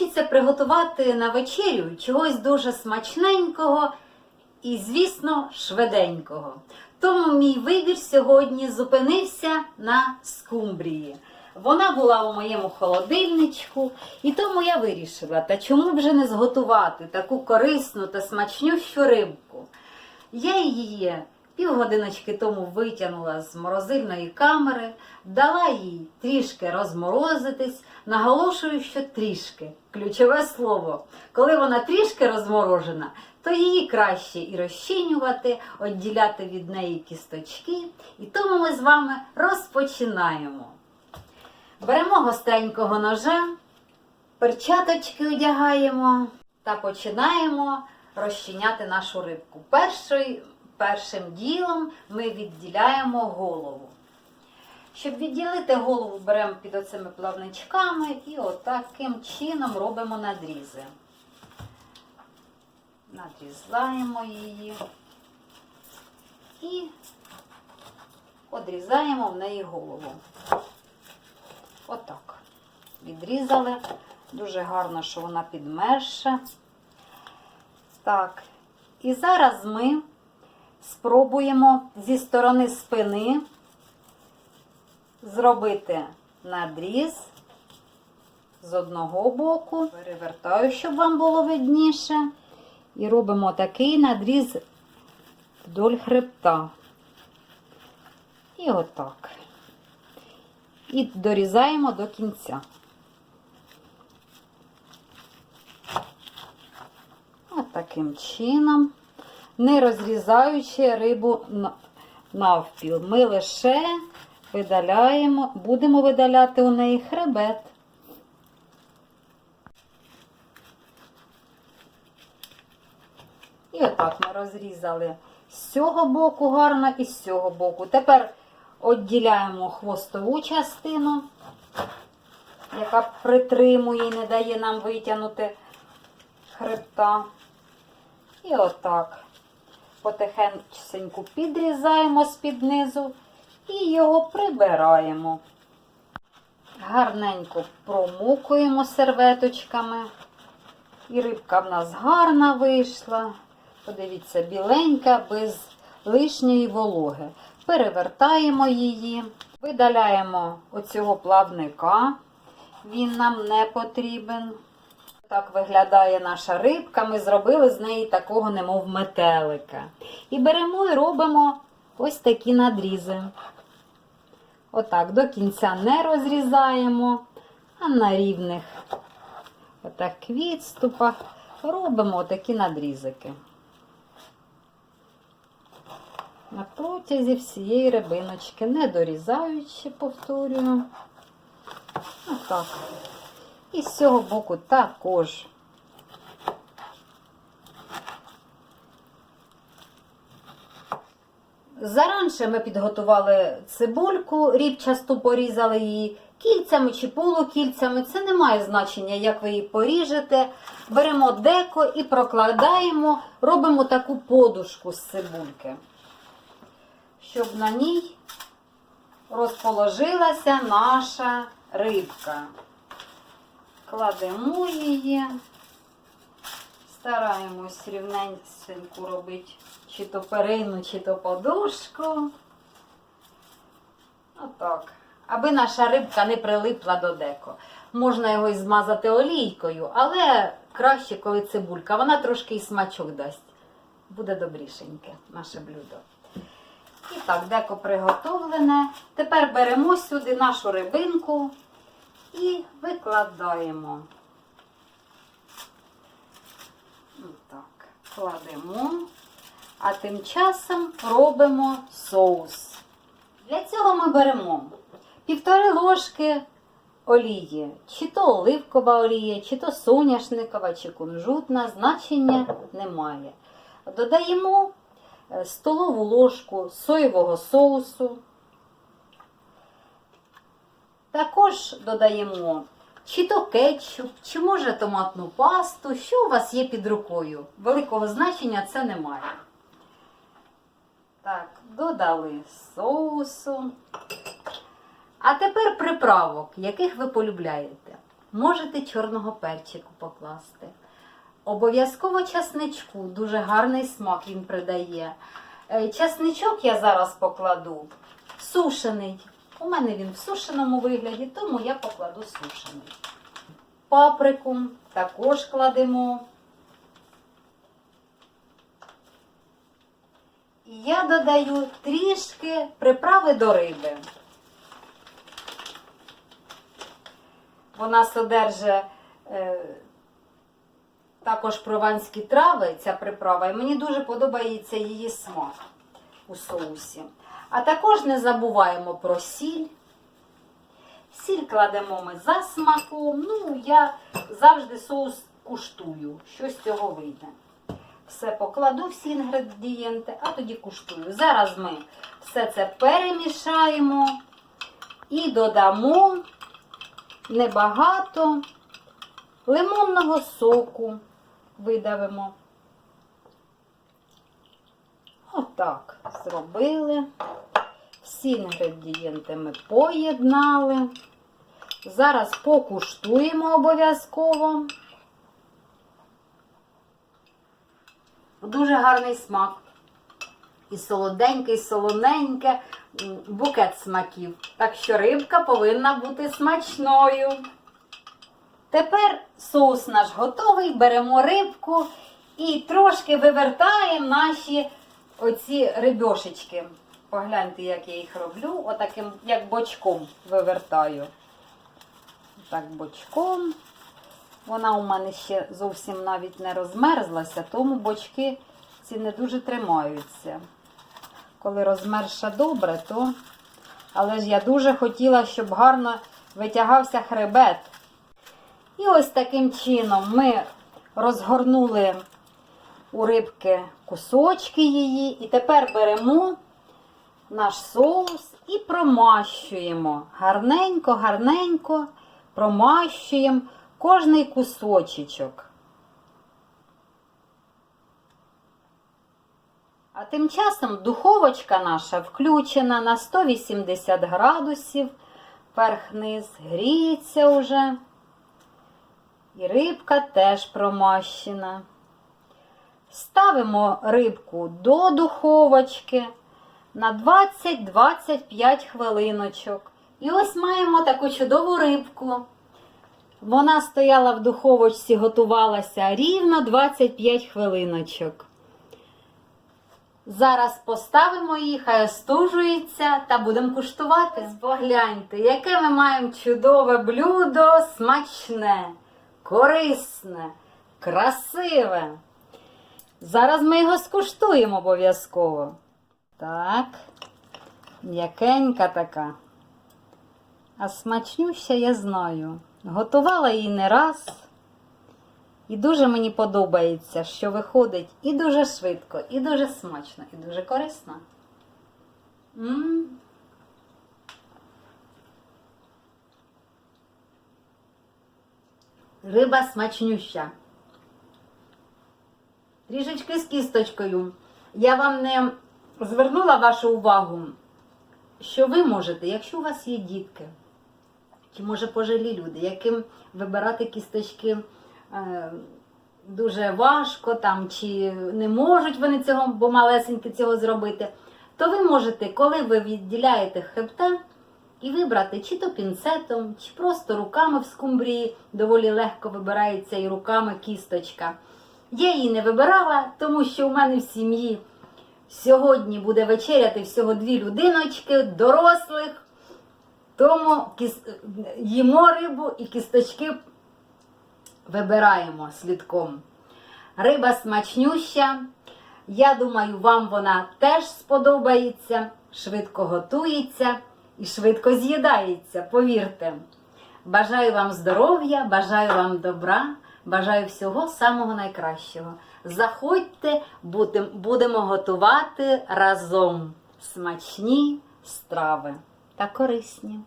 Хочеться приготувати на вечерю чогось дуже смачненького і, звісно, швиденького. Тому мій вибір сьогодні зупинився на скумбрії. Вона була у моєму холодильничку, і тому я вирішила, та чому б вже не зготувати таку корисну та смачнющу рибку. Я її півгодиночки тому витягнула з морозильної камери, дала їй трішки розморозитись. Наголошую, що трішки ключове слово. Коли вона трішки розморожена, то її краще і розчинювати, відділяти від неї кісточки. І тому ми з вами розпочинаємо. Беремо гостренького ножа, перчаточки одягаємо та починаємо розчиняти нашу рибку. Перший, першим ділом ми відділяємо голову. Щоб відділити голову, беремо під оцими плавничками і отаким чином робимо надрізи. Надрізаємо її і одрізаємо в неї голову. Отак. Відрізали. Дуже гарно, що вона підмерша. Так. І зараз ми спробуємо зі сторони спини зробити надріз з одного боку. Перевертаю, щоб вам було видніше. І робимо такий надріз вдоль хребта. І отак. І дорізаємо до кінця. От таким чином, не розрізаючи рибу навпіл. Ми лише видаляємо, будемо видаляти у неї хребет. І отак ми розрізали з цього боку гарно і з цього боку. Тепер відділяємо хвостову частину, яка притримує і не дає нам витягнути хребта. І отак потихеньку підрізаємо з-під низу і його прибираємо. Гарненько промукуємо серветочками. І рибка в нас гарна вийшла. Подивіться, біленька, без лишньої вологи. Перевертаємо її, видаляємо оцього плавника. Він нам не потрібен. Так виглядає наша рибка. Ми зробили з неї такого, немов метелика. І беремо і робимо ось такі надрізи. Отак, до кінця не розрізаємо, а на рівних отак відступах робимо такі надрізики. На протязі всієї рибиночки, не дорізаючи, повторюю. Отак. І з цього боку також. Заранше ми підготували цибульку, рібчасту порізали її кільцями чи полукільцями. Це не має значення, як ви її поріжете. Беремо деко і прокладаємо, робимо таку подушку з цибульки, щоб на ній розположилася наша рибка. Кладемо її, стараємось рівненьку робити чи то перину, чи то подушку. Отак. Аби наша рибка не прилипла до деко. Можна його і змазати олійкою, але краще, коли цибулька. Вона трошки і смачок дасть. Буде добрішеньке наше блюдо. І так, деко приготовлене. Тепер беремо сюди нашу рибинку і викладаємо. Так, кладемо. А тим часом робимо соус. Для цього ми беремо півтори ложки олії, чи то оливкова олія, чи то соняшникова, чи кунжутна, значення немає. Додаємо е, столову ложку соєвого соусу. Також додаємо чи то кетчуп, чи може томатну пасту, що у вас є під рукою. Великого значення це немає. Так, додали соусу. А тепер приправок, яких ви полюбляєте. можете чорного перчику покласти. Обов'язково часничку, дуже гарний смак він придає. Е, Часничок я зараз покладу сушений. У мене він в сушеному вигляді, тому я покладу сушений. Паприку також кладемо. Я додаю трішки приправи до риби. Вона содержить е, також прованські трави, ця приправа, і мені дуже подобається її смак у соусі. А також не забуваємо про сіль. Сіль кладемо ми за смаком. Ну, я завжди соус куштую, що з цього вийде. Все покладу, всі інгредієнти, а тоді куштую. Зараз ми все це перемішаємо і додамо небагато лимонного соку видавимо. Отак зробили. Всі інгредієнти ми поєднали. Зараз покуштуємо обов'язково. Дуже гарний смак. І солоденьке, і солоненьке, букет смаків. Так що рибка повинна бути смачною. Тепер соус наш готовий, беремо рибку і трошки вивертаємо наші оці рибьошечки. Погляньте, як я їх роблю. Отаким, як бочком вивертаю. Так, бочком. Вона у мене ще зовсім навіть не розмерзлася, тому бочки ці не дуже тримаються. Коли розмерша добре, то. Але ж я дуже хотіла, щоб гарно витягався хребет. І ось таким чином ми розгорнули у рибки кусочки її. І тепер беремо наш соус і промащуємо. Гарненько, гарненько промащуємо кожний кусочечок. А тим часом духовочка наша включена на 180 градусів. Верх-низ гріється уже. І рибка теж промащена. Ставимо рибку до духовочки на 20-25 хвилиночок. І ось маємо таку чудову рибку. Вона стояла в духовочці, готувалася рівно 25 хвилиночок. Зараз поставимо її, хай остужується та будемо куштувати. Погляньте, яке ми маємо чудове блюдо, смачне, корисне, красиве. Зараз ми його скуштуємо обов'язково. Так, м'якенька така. А смачнюща я знаю. Готувала її не раз. І дуже мені подобається, що виходить і дуже швидко, і дуже смачно, і дуже корисно. м Риба смачнюща. Трішечки з кісточкою. Я вам не звернула вашу увагу, що ви можете, якщо у вас є дітки, чи може пожилі люди, яким вибирати кісточки е, дуже важко, там, чи не можуть вони цього, бо малесенькі цього зробити, то ви можете, коли ви відділяєте хребта, і вибрати чи то пінцетом, чи просто руками в скумбрії, доволі легко вибирається і руками кісточка. Я її не вибирала, тому що у мене в сім'ї сьогодні буде вечеряти всього дві людиночки, дорослих. Тому їмо рибу і кісточки вибираємо слідком. Риба смачнюща. Я думаю, вам вона теж сподобається, швидко готується і швидко з'їдається, повірте. Бажаю вам здоров'я, бажаю вам добра, бажаю всього самого найкращого. Заходьте, будемо готувати разом смачні страви та корисні.